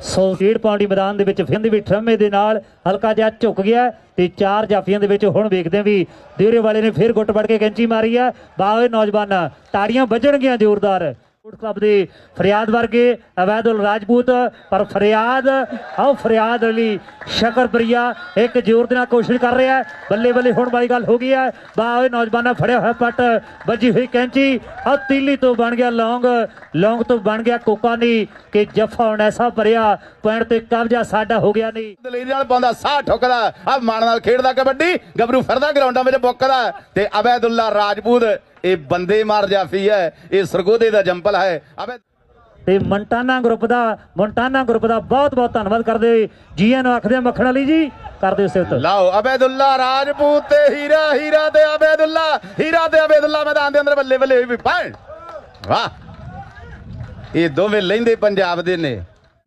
ਸੋ state party ਮੈਦਾਨ ਦੇ ਵਿੱਚ ਫਿਰ ਵੀ ਠਰਮੇ ਦੇ ਨਾਲ ਹਲਕਾ ਜਿਹਾ ਝੁਕ ਗਿਆ ਤੇ ਚਾਰ ਜਾਫੀਆਂ ਦੇ ਵਿੱਚ ਹੁਣ ਵੇਖਦੇ ਹਾਂ ਵੀ ਦੇਰੇ ਵਾਲੇ ਨੇ ਫਿਰ ਗੁੱਟ ਵੜ ਕੇ ਕੈਂਚੀ ਮਾਰੀ ਆ। ਬਾਵੇ ਨੌਜਵਾਨ ਤਾੜੀਆਂ ਵੱਜਣਗੀਆਂ ਜ਼ੋਰਦਾਰ। ਸਪੋਰਟ ਕਲੱਬ ਦੇ ਫਰਿਆਦ ਵਰਗੇ ਅਵੈਦੁਲ ਰਾਜਪੂਤ, ਪਰ ਫਰਿਆਦ ਆਓ ਫਰਿਆਦ ਅਲੀ ਸ਼ਕਰਪ੍ਰਿਆ ਇੱਕ ਜ਼ੋਰ ਦੇ ਨਾਲ ਕੋਸ਼ਿਸ਼ ਕਰ ਰਿਹਾ ਬੱਲੇ ਬੱਲੇ ਹੁਣ ਵਾਲੀ ਗੱਲ ਹੋ ਗਈ ਹੈ। ਬਾਵੇ ਨੌਜਵਾਨਾਂ, ਫੜਿਆ ਹੋਇਆ ਪੱਟ, ਵੱਜੀ ਹੋਈ ਕੈਂਚੀ ਆ ਤੀਲੀ ਤੋਂ ਬਣ ਗਿਆ ਲੌਂਗ ਲੌਂਗ ਤੋਂ ਬਣ ਗਿਆ ਕੋਕਾ ਕੋਕਾਨੀ ਕਿ ਜਫਾ ਹੁਣ ਐਸਾ ਭਰਿਆ, ਪੁਆਇੰਟ ਤੇ ਕਬਜ਼ਾ ਸਾਡਾ ਹੋ ਗਿਆ ਨਹੀਂ। ਦਲੇਰੀ ਨਾਲ ਪਾਉਂਦਾ, ਸਾਹ ਠੁਕਦਾ ਆ ਮਾਣ ਨਾਲ ਖੇਡਦਾ ਕਬੱਡੀ, ਗੱਭਰੂ ਫਿਰਦਾ ਗਰਾਊਂਡਾਂ ਵਿੱਚ ਬੁੱਕਦਾ ਤੇ ਅਬੈਦੁੱਲਾ ਰਾਜਪੂਤ ਇਹ ਬੰਦੇ ਮਾਰ ਜਾਫੀ ਹੈ ਇਹ ਸਰਗੋਦੇ ਦਾ ਜੰਪਲ ਹੈ। ਅਬੈ ਤੇ ਮੰਟਾਨਾ ਗਰੁੱਪ ਦਾ ਮੰਟਾਨਾ ਗਰੁੱਪ ਦਾ ਬਹੁਤ ਬਹੁਤ ਧੰਨਵਾਦ ਕਰਦੇ ਜੀਆਂ ਨੂੰ ਆਖਦੇ ਮੱਖਣ ਅਲੀ ਜੀ ਕਰਦੇ ਸਿਫਤ। ਲਾਓ ਅਬੈਦੁੱਲਾ ਰਾਜਪੂਤ ਤੇ ਹੀਰਾ ਹੀਰਾ ਤੇ ਅਬੈਦੁੱਲਾ ਹੀਰਾ ਤੇ ਅਬੈਦੁੱਲਾ ਮੈਦਾਨ ਦੇ ਅੰਦਰ ਬੱਲੇ ਬੱਲੇ ਵੀ ਪੈਣ ਵਾਹ। ਇਹ ਦੋਵੇਂ ਲੈਂਦੇ ਪੰਜਾਬ ਦੇ ਨੇ।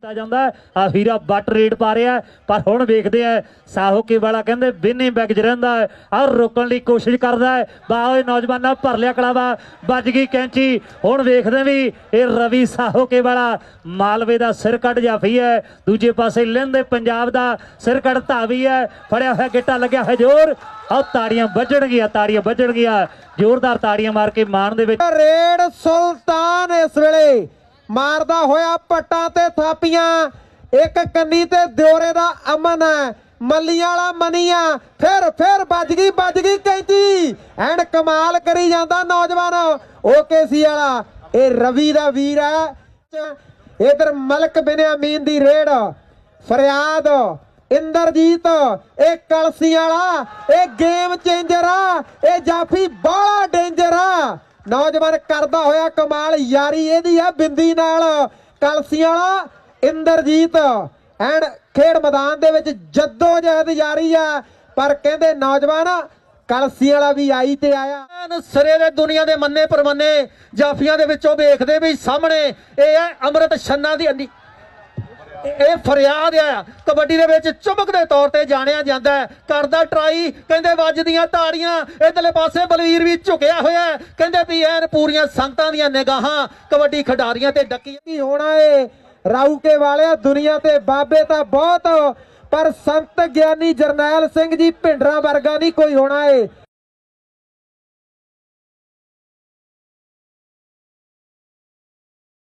ਦਿੱਤਾ ਜਾਂਦਾ ਆ ਹੀਰਾ ਬੱਟ ਰੇਡ ਪਾ ਰਿਹਾ ਪਰ ਹੁਣ ਵੇਖਦੇ ਆ ਸਾਹੋਕੇ ਵਾਲਾ ਕਹਿੰਦੇ, ਬਿੰਨੀ ਬੈਗ ਚ ਰਹਿੰਦਾ ਹੈ। ਆ ਰੋਕਣ ਦੀ ਕੋਸ਼ਿਸ਼ ਕਰਦਾ ਹੈ। ਬਾ ਨੌਜਵਾਨਾਂ, ਭਰ ਲਿਆ ਕਲਾਵਾ, ਵੱਜ ਗਈ ਕੈਂਚੀ। ਹੁਣ ਵੇਖਦੇ ਵੀ ਇਹ ਰਵੀ ਸਾਹੋਕੇ ਵਾਲਾ, ਮਾਲਵੇ ਦਾ ਸਿਰ ਕੱਢ ਜਾਫੀ ਹੈ। ਦੂਜੇ ਪਾਸੇ ਲਹਿੰਦੇ ਪੰਜਾਬ ਦਾ ਸਿਰ ਕੱਢ ਧਾਵੀ ਹੈ। ਫੜਿਆ ਹੋਇਆ ਗਿੱਟਾ ਲੱਗਿਆ ਹੈ ਜ਼ੋਰ। ਆ ਤਾੜੀਆਂ ਵੱਜਣਗੀਆਂ ਤਾੜੀਆਂ ਵੱਜਣਗੀਆਂ ਜ਼ੋਰਦਾਰ ਤਾੜੀਆਂ ਮਾਰ ਕੇ ਮਾਨ ਦੇ ਵਿੱਚ। ਰੇਡ ਸੁਲਤਾਨ ਇਸ ਵੇਲੇ। ਮਾਰਦਾ ਹੋਇਆ ਪੱਟਾਂ ਤੇ ਥਾਪੀਆਂ। ਇੱਕ ਕੰਨੀ ਤੇ ਦਿਓਰੇ ਦਾ ਅਮਨ ਹੈ। ਮੱਲੀਆਂ ਵਾਲਾ ਮਨੀਆ। ਫਿਰ ਫਿਰ ਵੱਜ ਗਈ ਵੱਜ ਗਈ ਕੈਂਚੀ। ਐਂਡ ਕਮਾਲ ਕਰੀ ਜਾਂਦਾ ਨੌਜਵਾਨ ਓਕੇਸੀ ਵਾਲਾ। ਇਹ ਰਵੀ ਦਾ ਵੀਰ ਹੈ। ਇਧਰ ਮਲਕ ਬਿਨ ਅਮੀਨ ਦੀ ਰੇਡ ਫਰਿਆਦ, ਇੰਦਰਜੀਤ, ਇਹ ਕਲਸੀ ਵਾਲਾ, ਇਹ ਗੇਮ ਚੇਂਜਰ ਆ। ਇਹ ਜਾਫੀ ਬਾਲਾ ਨੌਜਵਾਨ ਕਰਦਾ ਹੋਇਆ ਕਮਾਲ ਯਾਰੀ ਇਹਦੀ ਆ, ਬਿੰਦੀ ਨਾਲ। ਕਲਸੀ ਵਾਲਾ ਇੰਦਰਜੀਤ। ਐਂਡ ਖੇਡ ਮੈਦਾਨ ਦੇ ਵਿੱਚ ਜੱਦੋ ਜਹਿਦ ਜਾਰੀ ਆ, ਪਰ ਕਹਿੰਦੇ ਨੌਜਵਾਨ ਕਲਸੀ ਵਾਲਾ ਵੀ ਆਈ ਤੇ ਆਇਆ। ਸਿਰੇ ਦੇ ਦੁਨੀਆ ਦੇ ਮੰਨੇ ਪਰਮੰਨੇ ਜਾਫੀਆਂ ਦੇ ਵਿੱਚੋਂ ਵੇਖਦੇ ਵੀ ਸਾਹਮਣੇ ਇਹ ਹੈ ਅੰਮ੍ਰਿਤ ਛੰਨਾ ਦੀ ਅੰਨੀ ਇਹ ਫਰਿਆਦ ਆ। ਕਬੱਡੀ ਦੇ ਵਿੱਚ ਚੁੰਬਕ ਤੌਰ ਤੇ ਜਾਣਿਆ ਜਾਂਦਾ ਹੈ। ਕਰਦਾ ਟਰਾਈ, ਕਹਿੰਦੇ ਵੱਜਦੀਆਂ ਤਾੜੀਆਂ, ਇਧਰਲੇ ਪਾਸੇ ਬਲਵੀਰ ਵੀ ਝੁਕਿਆ ਹੋਇਆ ਕਹਿੰਦੇ ਵੀ ਐਨ ਪੂਰੀਆਂ ਸੰਗਤਾਂ ਦੀਆਂ ਨਿਗਾਹਾਂ, ਕਬੱਡੀ ਖਿਡਾਰੀਆਂ ਤੇ ਡੱਕੀ ਕੀ ਹੋਣਾ ਏ? ਰਾਊਕੇ ਵਾਲਿਆ, ਦੁਨੀਆ ਤੇ ਬਾਬੇ ਤਾਂ ਬਹੁਤ। ਪਰ ਸੰਤ ਗਿਆਨੀ ਜਰਨੈਲ ਸਿੰਘ ਜੀ, ਭਿੰਡਰਾਂ ਵਰਗਾ ਨਹੀਂ ਕੋਈ ਹੋਣਾ ਏ।